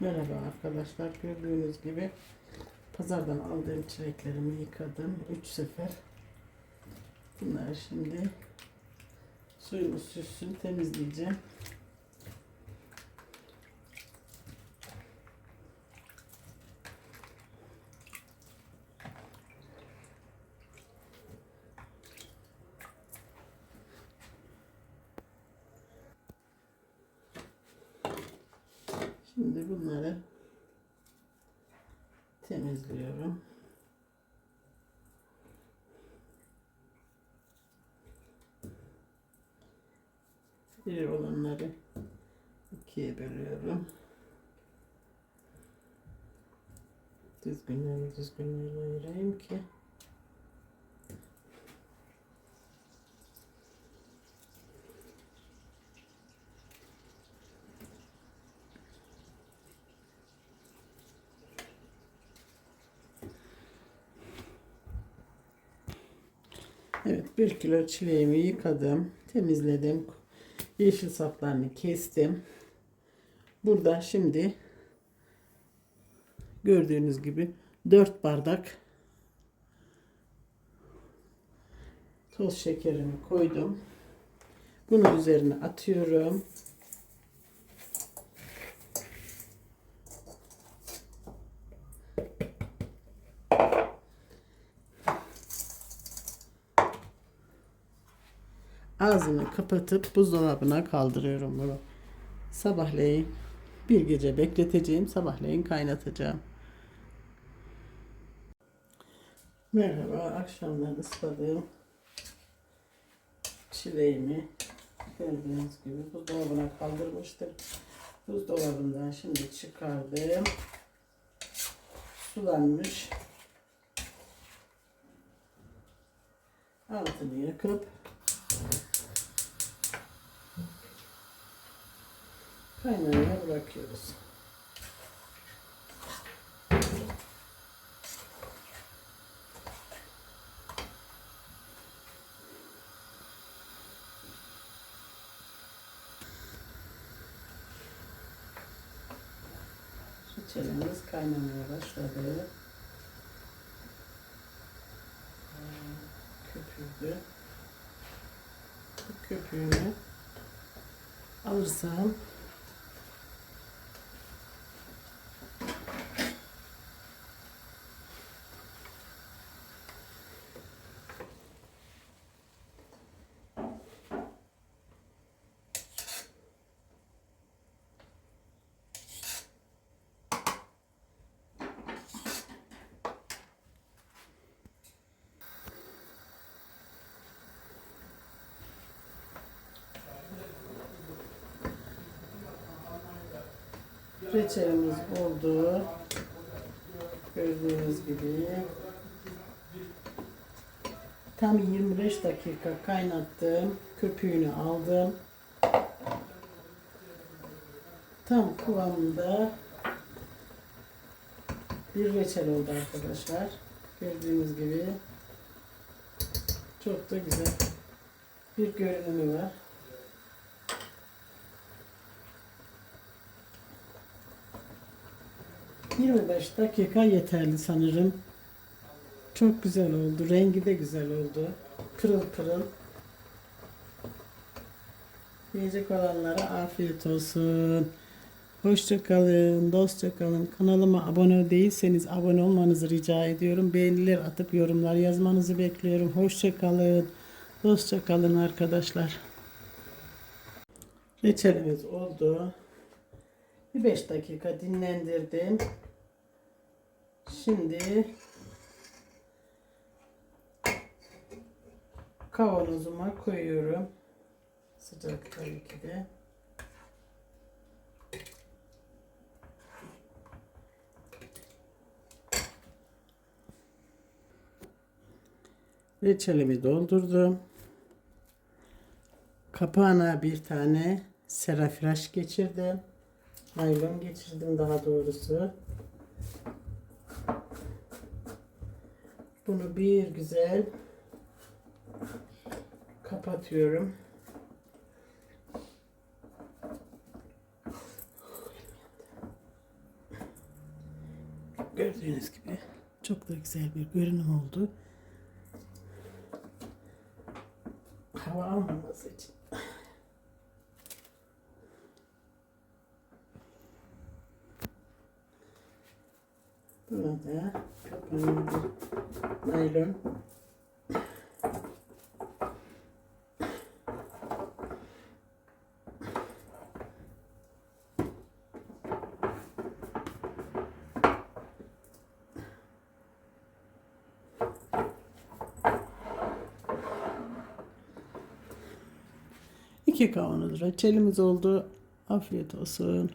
Merhaba arkadaşlar. Gördüğünüz gibi pazardan aldığım çileklerimi yıkadım. 3 sefer. Bunları şimdi suyunu süssün temizleyeceğim. Şimdi bunları temizliyorum. İri olanları ikiye bölüyorum. Düzgünleri düzgünleri ayırayım ki Evet bir kilo çileğimi yıkadım. Temizledim. Yeşil saplarını kestim. Burada şimdi gördüğünüz gibi 4 bardak toz şekerimi koydum. Bunu üzerine atıyorum. Ağzını kapatıp buzdolabına kaldırıyorum bunu. Sabahleyin bir gece bekleteceğim. Sabahleyin kaynatacağım. Merhaba. Akşamdan ısladığım çileğimi gördüğünüz gibi buzdolabına kaldırmıştım. Buzdolabından şimdi çıkardım. Sulanmış. Altını yakıp kaynamaya bırakıyoruz. Reçelimiz kaynamaya başladı. Köpürdü. Bu köpüğünü alırsam Reçelimiz oldu. Gördüğünüz gibi. Tam 25 dakika kaynattım. Köpüğünü aldım. Tam kıvamında bir reçel oldu arkadaşlar. Gördüğünüz gibi. Çok da güzel bir görünümü var. 25 dakika yeterli sanırım. Çok güzel oldu. Rengi de güzel oldu. Pırıl pırıl. Yiyecek olanlara afiyet olsun. Hoşça kalın, dostça kalın. Kanalıma abone değilseniz abone olmanızı rica ediyorum. Beğeniler atıp yorumlar yazmanızı bekliyorum. Hoşça kalın, dostça kalın arkadaşlar. Reçelimiz oldu. Bir 5 dakika dinlendirdim. Şimdi kavanozuma koyuyorum. Sıcak tabii ki de. Reçelimi doldurdum. Kapağına bir tane serafiraş geçirdim. Naylon geçirdim daha doğrusu. Bunu bir güzel kapatıyorum. Gördüğünüz gibi çok da güzel bir görünüm oldu. Hava almaması için. Kapağında bir naylon İki kavanoz reçelimiz oldu. Afiyet olsun.